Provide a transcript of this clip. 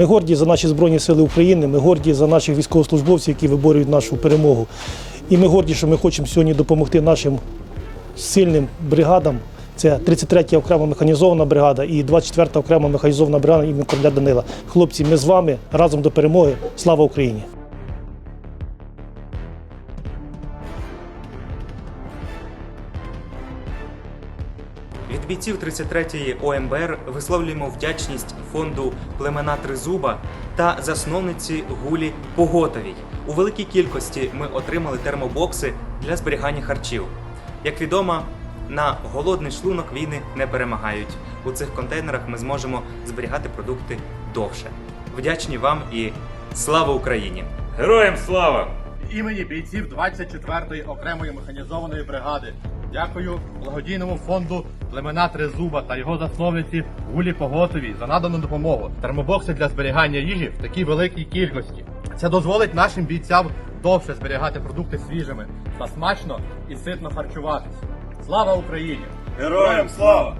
Ми горді за наші Збройні Сили України, ми горді за наших військовослужбовців, які виборюють нашу перемогу. І ми горді, що ми хочемо сьогодні допомогти нашим сильним бригадам. Це 33-я окрема механізована бригада і 24-та окрема механізована бригада імені короля Данила. Хлопці, ми з вами разом до перемоги. Слава Україні! Від бійців 33-ї ОМБР висловлюємо вдячність фонду Племена Тризуба та засновниці Гулі Поготовій. У великій кількості ми отримали термобокси для зберігання харчів. Як відомо, на голодний шлунок війни не перемагають. У цих контейнерах ми зможемо зберігати продукти довше. Вдячні вам і слава Україні! Героям слава! імені бійців 24-ї окремої механізованої бригади. Дякую благодійному фонду Племена Тризуба та його засновниці Гулі Поготовій за надану допомогу. Термобокси для зберігання їжі в такій великій кількості. Це дозволить нашим бійцям довше зберігати продукти свіжими та смачно і ситно харчуватися. Слава Україні! Героям слава!